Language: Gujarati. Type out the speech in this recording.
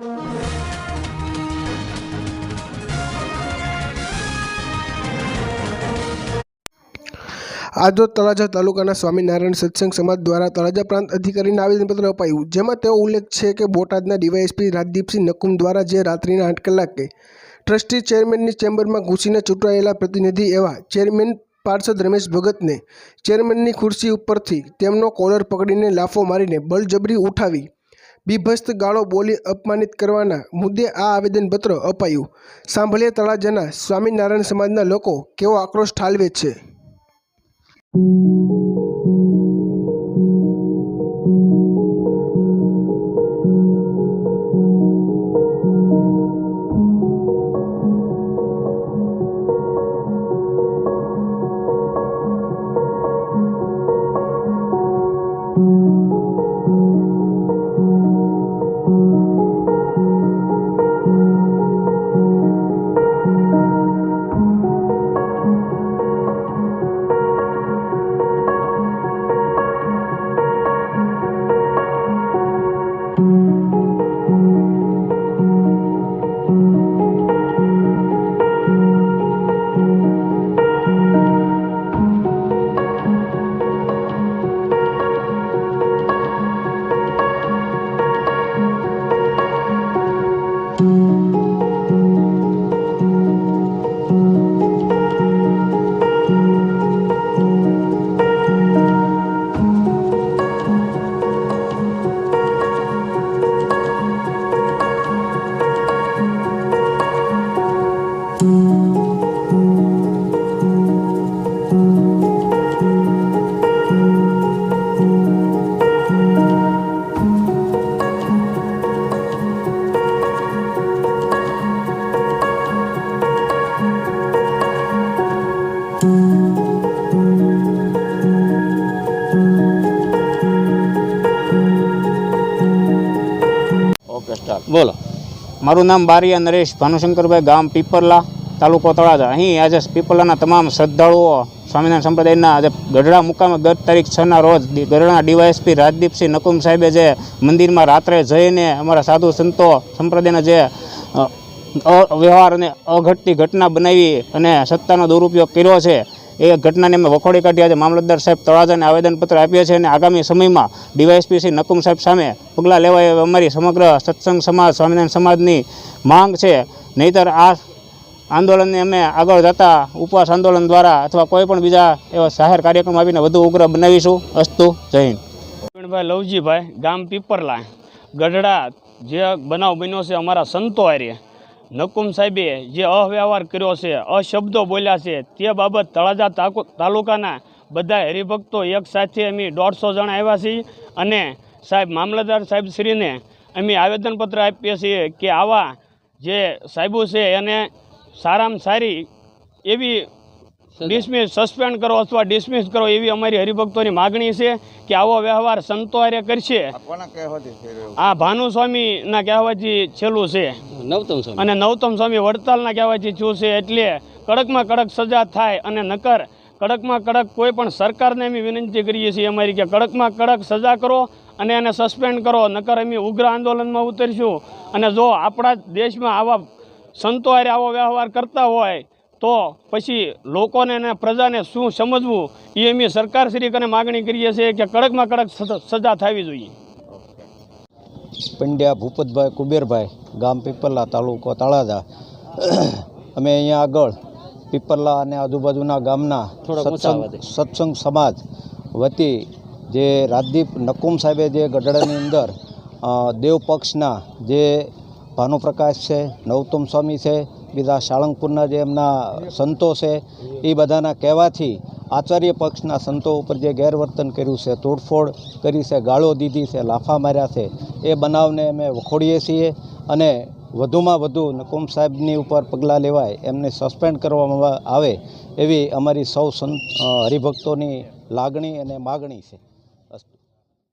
આજરોજ તળાજા તાલુકાના સ્વામિનારાયણ સત્સંગ સમાજ દ્વારા તળાજા પ્રાંત અધિકારીને આવેદનપત્ર અપાયું, જેમાં તેઓ ઉલ્લેખ છે કે બોટાદના ડીવાયએસપી રાજદીપસિંહ નકુમ દ્વારા જે રાત્રિના આઠ કલાકે ટ્રસ્ટી ચેરમેનની ચેમ્બરમાં ઘૂસીને ચૂંટાયેલા પ્રતિનિધિ એવા ચેરમેન પાર્ષદ રમેશ ભગતને ચેરમેનની ખુરશી ઉપરથી તેમનો કોલર પકડીને લાફો મારીને બળજબરી ઉઠાવી બીભસ્ત ગાળો બોલી અપમાનિત કરવાના મુદ્દે આ આવેદનપત્ર અપાયું. સાંભળીએ તળાજાના સ્વામિનારાયણ સમાજના લોકો કેવો આક્રોશ ઠાલવે છે. બોલો. મારું નામ બારિયા નરેશ ભાનુશંકરભાઈ ગામ પીપરલા તાલુકો તળાજા. અહીં આજે પીપરલાના તમામ શ્રદ્ધાળુઓ સ્વામિનારાયણ સંપ્રદાયના આજે ગઢડા મુકામે ગત તારીખ છના રોજ ગઢડાના ડીવાયએસપી રાજદીપસિંહ નકુમ સાહેબે જે મંદિરમાં રાત્રે જઈને અમારા સાધુ સંતો સંપ્રદાયના જે અવ્યવહાર અને અઘટતી ઘટના બનાવી અને સત્તાનો દુરુપયોગ કર્યો છે એ ઘટનાને અમે વખોડી કાઢ્યા છે મામલતદાર સાહેબ તળાજાને આવેદનપત્ર આપીએ છીએ અને આગામી સમયમાં ડીવાયએસપી શ્રી નકુમ સાહેબ સામે પગલાં લેવા એ અમારી સમગ્ર સત્સંગ સમાજ, સ્વામિનારાયણ સમાજની માંગ છે. નહીતર આ આંદોલનને અમે આગળ જતા ઉપવાસ આંદોલન દ્વારા અથવા કોઈ પણ બીજા એવા જાહેર કાર્યક્રમ આવીને વધુ ઉગ્ર બનાવીશું. અસ્તુ, જય હિન્દ. લવજીભાઈ, ગામ પીપરલા, ગઢડા જે બનાવ બન્યો છે અમારા સંતો હારે. નકુમ સાહેબે જે અવ્યવહાર કર્યો છે, અશબ્દો બોલ્યા છે, તે બાબત તળાજા તાલુકાના બધા હરિભક્તો એક સાથે અમે દોઢસો જણા આવ્યા છીએ અને સાહેબ મામલતદાર સાહેબ શ્રીને અમે આવેદનપત્ર આપીએ છીએ કે આવા જે સાહેબો છે એને સારામાં સારી એવી ડિસમિસ સસ્પેન્ડ કરો અથવા ડિસમિસ કરો એવી અમારી હરિભક્તોની માગણી છે કે આવો વ્યવહાર સંતો હારે કરશે. આ ભાનુસ્વામીના કહેવાથી છેલ્લું છે. નવતમ સ્વામી. અને નવતમ સ્વામી વડતાલના કહેવાથી છું છે એટલે કડકમાં કડક સજા થાય અને નકર કડકમાં કડક કોઈ પણ સરકારને અમે વિનંતી કરીએ છીએ અમારી કે કડકમાં કડક સજા કરો અને એને સસ્પેન્ડ કરો નકર અમે ઉગ્ર આંદોલનમાં ઉતરીશું. અને જો આપણા દેશમાં આવા સંતો આવો વ્યવહાર કરતા હોય તો પછી લોકોને અને પ્રજાને શું સમજવું? એ અમે સરકારશ્રી કને માગણી કરીએ છીએ કે કડકમાં કડક સજા- થવી જોઈએ. પંડ્યા ભૂપતભાઈ કુબેરભાઈ ગામ પીપરલા તાલુકો તળાજા. અમે અહીંયા આગળ પીપરલા અને આજુબાજુના ગામના સત્સંગ સત્સંગ સમાજ વતી જે રાજદીપ નકુમ સાહેબે જે ગઢડાની અંદર દેવ પક્ષના જે ભાનુપ્રકાશ છે નવતમ સ્વામી છે બીજા સાળંગપુરના જે એમના સંતો છે, એ બધાના કહેવાથી આચાર્ય પક્ષના સંતો ઉપર જે ગેરવર્તન કર્યું છે, તોડફોડ કરી છે, ગાળો દીધી છે, લાફા માર્યા છે, એ બનાવને અમે વખોડીએ છીએ અને વધુમાં વધુ નકુમ સાહેબની ઉપર પગલાં લેવાય, એમને સસ્પેન્ડ કરવામાં આવે એવી અમારી સૌ સંત હરિભક્તોની લાગણી અને માગણી છે.